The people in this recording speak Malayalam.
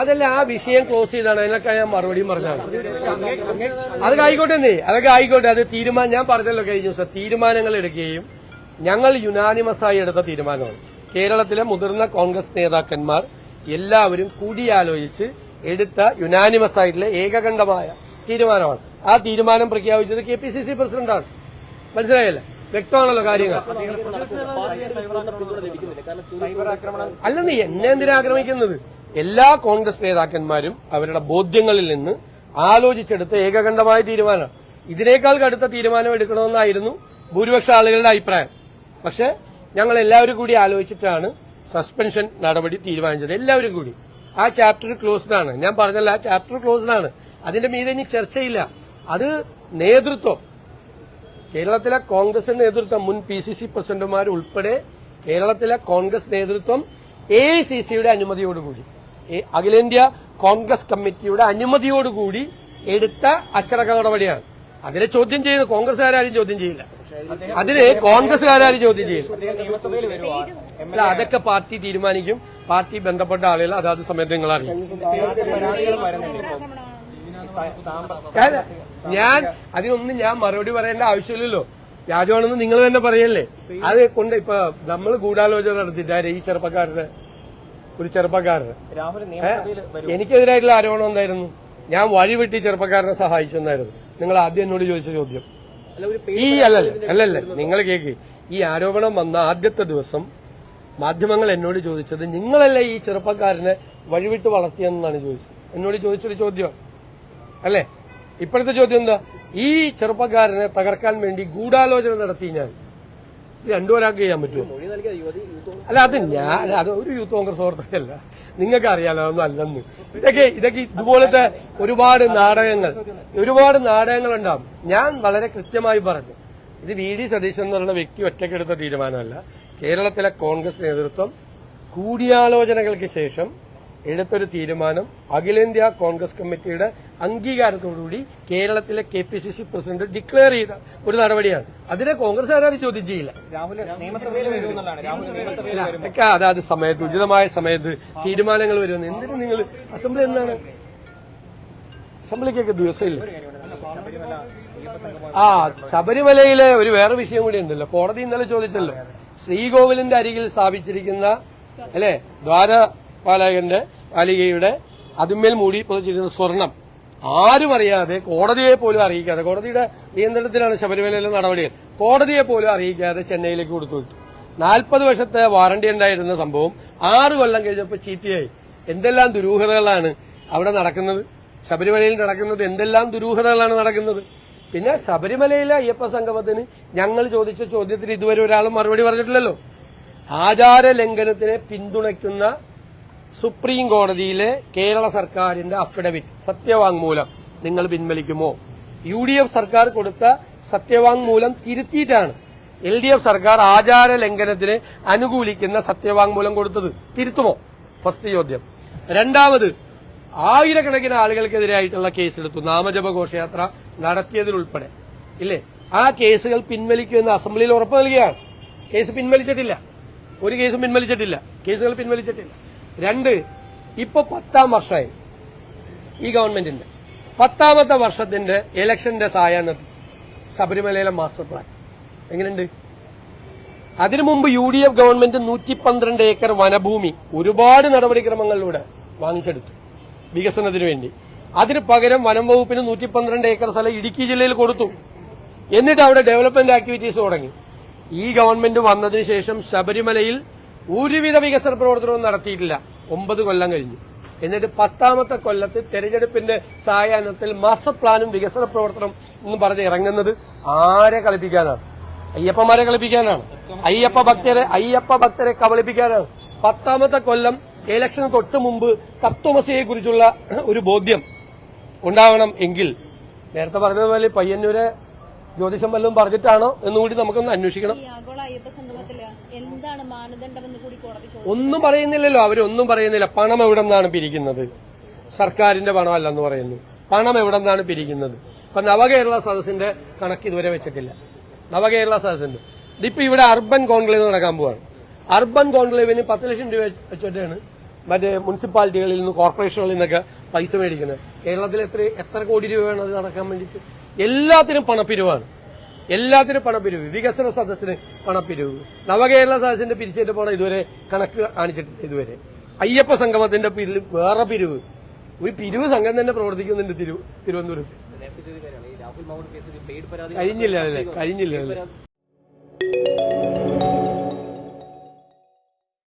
അതല്ല ആ വിഷയം ക്ലോസ് ചെയ്താണ്. അതിനൊക്കെ ഞാൻ മറുപടിയും പറഞ്ഞത് അതൊക്കെ ആയിക്കോട്ടെ നീ അതൊക്കെ ആയിക്കോട്ടെ. അത് തീരുമാനം ഞാൻ പറഞ്ഞല്ലോ കഴിഞ്ഞ ദിവസം തീരുമാനങ്ങൾ എടുക്കുകയും ഞങ്ങൾ യുനാനിമസായി എടുത്ത തീരുമാനമാണ്. കേരളത്തിലെ മുതിർന്ന കോൺഗ്രസ് നേതാക്കന്മാർ എല്ലാവരും കൂടിയാലോചിച്ച് എടുത്ത യുനാനിമസ് ആയിട്ടുള്ള ഏകകണ്ഠമായ തീരുമാനമാണ്. ആ തീരുമാനം പ്രഖ്യാപിച്ചത് കെ പി സി സി പ്രസിഡന്റാണ്. മനസ്സിലായല്ലേ? വ്യക്തമാണല്ലോ കാര്യങ്ങൾ. സൈബർ ആക്രമണം അല്ല നീ എന്നെ എന്തിനാ ആക്രമിക്കുന്നത്? എല്ലാ കോൺഗ്രസ് നേതാക്കന്മാരും അവരുടെ ബോധ്യങ്ങളിൽ നിന്ന് ആലോചിച്ചെടുത്ത ഏകകണ്ഠമായ തീരുമാനം. ഇതിനേക്കാൾ കടുത്ത തീരുമാനം എടുക്കണമെന്നായിരുന്നു ഭൂരിപക്ഷ ആളുകളുടെ അഭിപ്രായം. പക്ഷെ ഞങ്ങൾ എല്ലാവരും കൂടി ആലോചിച്ചിട്ടാണ് സസ്പെൻഷൻ നടപടി തീരുമാനിച്ചത്. എല്ലാവരും കൂടി. ആ ചാപ്റ്റർ ക്ലോസ്ഡ് ആണ്. ഞാൻ പറഞ്ഞല്ല ആ ചാപ്റ്റർ ക്ലോസ്ഡ് ആണ്. അതിന്റെ മീതെ ഇനി ചർച്ചയില്ല. അത് നേതൃത്വം കേരളത്തിലെ കോൺഗ്രസിന്റെ നേതൃത്വം മുൻ പി സി സി പ്രസിഡന്റുമാർ ഉൾപ്പെടെ കേരളത്തിലെ കോൺഗ്രസ് നേതൃത്വം എ ഐ സി സിയുടെ അനുമതിയോടുകൂടി അഖിലേന്ത്യാ കോൺഗ്രസ് കമ്മിറ്റിയുടെ അനുമതിയോടുകൂടി എടുത്ത അച്ചടക്ക നടപടിയാണ്. അതിനെ ചോദ്യം ചെയ്ത് കോൺഗ്രസ്സുകാരും ചോദ്യം ചെയ്യില്ല. അതിന് കോൺഗ്രസ്സുകാരും ചോദ്യം ചെയ്യില്ല. അല്ല അതൊക്കെ പാർട്ടി തീരുമാനിക്കും. പാർട്ടി ബന്ധപ്പെട്ട ആളുകൾ അതാത് സമയത്ത് നിങ്ങൾ അറിയും ഞാൻ- അതിനൊന്നും ഞാൻ മറുപടി പറയേണ്ട ആവശ്യമില്ലല്ലോ. വ്യാജമാണെന്ന് നിങ്ങൾ തന്നെ പറയല്ലേ? അത് കൊണ്ട് ഇപ്പൊ നമ്മൾ ഗൂഢാലോചന നടത്തിയിട്ടാരെ ഈ ചെറുപ്പക്കാരന്? ഒരു ചെറുപ്പക്കാരന്. എനിക്കെതിരായിട്ടുള്ള ആരോപണം എന്തായിരുന്നു? ഞാൻ വഴിവെട്ടി ചെറുപ്പക്കാരനെ സഹായിച്ചു എന്നായിരുന്നു നിങ്ങൾ ആദ്യം എന്നോട് ചോദിച്ച ചോദ്യം. ഈ അല്ലല്ല അല്ലല്ല നിങ്ങൾ കേക്ക്. ഈ ആരോപണം വന്ന ആദ്യത്തെ ദിവസം മാധ്യമങ്ങൾ എന്നോട് ചോദിച്ചത് നിങ്ങളല്ലേ ഈ ചെറുപ്പക്കാരനെ വഴിവിട്ട് വളർത്തിയെന്നാണ് ചോദിച്ചത്. എന്നോട് ചോദിച്ചൊരു ചോദ്യം. അല്ലേ? ഇപ്പോഴത്തെ ചോദ്യം എന്താ? ഈ ചെറുപ്പക്കാരനെ തകർക്കാൻ വേണ്ടി ഗൂഢാലോചന നടത്തി ഞാൻ രണ്ടു ഒരാൾക്ക് ചെയ്യാൻ പറ്റുമോ? അല്ല അത് ഞാൻ അത് ഒരു യൂത്ത് കോൺഗ്രസ് പ്രവർത്തകല്ല നിങ്ങൾക്ക് അറിയാലോ അതൊന്നും അല്ലെന്ന്. ഇതൊക്കെ ഇതൊക്കെ ഇതുപോലത്തെ ഒരുപാട് നാടകങ്ങൾ ഒരുപാട് നാടകങ്ങൾ ഉണ്ടാവും. ഞാൻ വളരെ കൃത്യമായി പറഞ്ഞു. ഇത് വി ഡി സതീശൻ എന്നുള്ള വ്യക്തി ഒറ്റക്കെടുത്ത തീരുമാനമല്ല. കേരളത്തിലെ കോൺഗ്രസ് നേതൃത്വം കൂടിയാലോചനകൾക്ക് ശേഷം എടുത്തൊരു തീരുമാനം അഖിലേന്ത്യാ കോൺഗ്രസ് കമ്മിറ്റിയുടെ അംഗീകാരത്തോടുകൂടി കേരളത്തിലെ K P C C president declare ചെയ്ത ഒരു നടപടിയാണ്. അതിനെ കോൺഗ്രസ് ആരാധി ചോദ്യം ചെയ്യില്ല. അതൊക്കെ അതാത് സമയത്ത് ഉചിതമായ സമയത്ത് തീരുമാനങ്ങൾ വരുമെന്ന്. എന്തിനു നിങ്ങൾ അസംബ്ലി എന്താണ്? അസംബ്ലിക്കൊക്കെ ദിവസമില്ല? ആ ശബരിമലയിലെ ഒരു വേറെ വിഷയം കൂടി ഉണ്ടല്ലോ. കോടതി ഇന്നലെ ചോദിച്ചല്ലോ. ശ്രീകോവിലിന്റെ അരികിൽ സ്ഥാപിച്ചിരിക്കുന്ന അല്ലെ? ദ്വാരപാലകന്റെ പാലികയുടെ അതിന്മേൽ മൂടി പുതച്ചിരുന്ന സ്വർണം. ആരും അറിയാതെ കോടതിയെ പോലും അറിയിക്കാതെ കോടതിയുടെ നിയന്ത്രണത്തിലാണ് ശബരിമലയിലെ നടപടികൾ. കോടതിയെ പോലും അറിയിക്കാതെ ചെന്നൈയിലേക്ക് കൊടുത്തു വിട്ടു നാൽപ്പത് വർഷത്തെ വാറണ്ടി ഉണ്ടായിരുന്ന സംഭവം ആറ് കൊല്ലം കഴിഞ്ഞപ്പോൾ ചീത്തയായി. എന്തെല്ലാം ദുരൂഹതകളാണ് അവിടെ നടക്കുന്നത്? ശബരിമലയിൽ നടക്കുന്നത് എന്തെല്ലാം ദുരൂഹതകളാണ് നടക്കുന്നത്? പിന്നെ ശബരിമലയിലെ അയ്യപ്പ സംഗമത്തിന് ഞങ്ങൾ ചോദിച്ച ചോദ്യത്തിന് ഇതുവരെ ഒരാളും മറുപടി പറഞ്ഞിട്ടില്ലല്ലോ. ആചാര ലംഘനത്തിനെ പിന്തുണയ്ക്കുന്ന സുപ്രീം കോടതിയിലെ കേരള സർക്കാരിന്റെ അഫിഡവിറ്റ് സത്യവാങ്മൂലം നിങ്ങൾ പിൻവലിക്കുമോ? യു ഡി എഫ് സർക്കാർ കൊടുത്ത സത്യവാങ്മൂലം തിരുത്തിയിട്ടാണ് എൽ ഡി എഫ് സർക്കാർ ആചാര ലംഘനത്തിന് അനുകൂലിക്കുന്ന സത്യവാങ്മൂലം കൊടുത്തത്. തിരുത്തുമോ? ഫസ്റ്റ് ചോദ്യം. രണ്ടാമത് ആയിരക്കണക്കിന് ആളുകൾക്കെതിരായിട്ടുള്ള കേസെടുത്തു. നാമജപ ഘോഷയാത്ര നടത്തിയതിലുൾപ്പെടെ. ഇല്ലേ? ആ കേസുകൾ പിൻവലിക്കുമെന്ന് അസംബ്ലിയിൽ ഉറപ്പ് നൽകിയാണ്. കേസ് പിൻവലിച്ചിട്ടില്ല. ഒരു കേസും പിൻവലിച്ചിട്ടില്ല. കേസുകൾ പിൻവലിച്ചിട്ടില്ല. രണ്ട് ഇപ്പൊ പത്താം വർഷമായി. ഈ ഗവൺമെന്റിന്റെ പത്താമത്തെ വർഷത്തിന്റെ ഇലക്ഷന്റെ സായാഹ്ന ശബരിമലയിലെ മാസ്റ്റർ പ്ലാൻ. എങ്ങനെയുണ്ട്? അതിനു മുമ്പ് യു ഡി എഫ് ഗവൺമെന്റ് നൂറ്റി പന്ത്രണ്ട് ഏക്കർ വനഭൂമി ഒരുപാട് നടപടിക്രമങ്ങളിലൂടെ വാങ്ങിച്ചെടുത്തു വികസനത്തിന് വേണ്ടി. അതിന് പകരം വനം വകുപ്പിന് നൂറ്റി പന്ത്രണ്ട് ഏക്കർ സ്ഥലം ഇടുക്കി ജില്ലയിൽ കൊടുത്തു. എന്നിട്ട് അവിടെ ഡെവലപ്മെന്റ് ആക്ടിവിറ്റീസ് തുടങ്ങി. ഈ ഗവൺമെന്റ് വന്നതിന് ശേഷം ശബരിമലയിൽ ഒരുവിധ വികസന പ്രവർത്തനവും നടത്തിയിട്ടില്ല. ഒമ്പത് കൊല്ലം കഴിഞ്ഞു. എന്നിട്ട് പത്താമത്തെ കൊല്ലത്ത് തെരഞ്ഞെടുപ്പിന്റെ സായാഹ്നത്തിൽ മാസ്റ്റർ പ്ലാനും വികസന പ്രവർത്തനം എന്ന് പറഞ്ഞ് ഇറങ്ങുന്നത് ആരെ കളിപ്പിക്കാനാണ്? അയ്യപ്പന്മാരെ കളിപ്പിക്കാനാണ്. അയ്യപ്പ ഭക്തരെ അയ്യപ്പ ഭക്തരെ കബളിപ്പിക്കാനാണ്. പത്താമത്തെ കൊല്ലം ഇലക്ഷന് തൊട്ട് മുമ്പ് തത്വമസിയെ കുറിച്ചുള്ള ഒരു ബോധ്യം ഉണ്ടാവണം എങ്കിൽ. നേരത്തെ പറഞ്ഞതുപോലെ പയ്യന്നൂരെ ജ്യോതിഷം വല്ലതും പറഞ്ഞിട്ടാണോ എന്നുകൂടി നമുക്കൊന്ന് അന്വേഷിക്കണം. എന്താണ് കൂടി ഒന്നും പറയുന്നില്ലല്ലോ. അവരൊന്നും പറയുന്നില്ല. പണം എവിടെ നിന്നാണ് പിരിക്കുന്നത്? സർക്കാരിന്റെ പണമല്ലെന്ന് പറയുന്നു. പണം എവിടെ നിന്നാണ് പിരിക്കുന്നത്? ഇപ്പൊ നവകേരള സദസ്സിന്റെ കണക്ക് ഇതുവരെ വെച്ചിട്ടില്ല. നവകേരള സദസ്സിന്റെ. ഇതിപ്പോ ഇവിടെ അർബൻ കോൺക്ലേവ് നടക്കാൻ പോവാണ്. അർബൻ കോൺക്ലേവിന് പത്ത് ലക്ഷം രൂപ വെച്ചിട്ടാണ് മറ്റേ മുനിസിപ്പാലിറ്റികളിൽ നിന്ന് കോർപ്പറേഷനുകളിൽ നിന്നൊക്കെ പൈസ മേടിക്കുന്നത്. കേരളത്തിൽ എത്ര എത്ര കോടി രൂപയാണ് അത് നടക്കാൻ വേണ്ടിയിട്ട്? എല്ലാത്തിനും പണപ്പിരിവാണ്. എല്ലാത്തിനും പണപ്പിരിവ് വികസന സദസ്സിന് പണപ്പിരിവ് നവകേരള സദസ്സിന്റെ പിരിച്ചേറ്റ് പോണ ഇതുവരെ കണക്ക് കാണിച്ചിട്ടില്ല ഇതുവരെ. അയ്യപ്പ സംഗമത്തിന്റെ പിരിവ് വേറെ പിരിവ്. ഒരു പിരിവ് സംഘം തന്നെ പ്രവർത്തിക്കുന്നുണ്ട് തിരു തിരുവനന്തപുരത്ത്. കഴിഞ്ഞില്ല അല്ലേ? കഴിഞ്ഞില്ല അല്ലേ?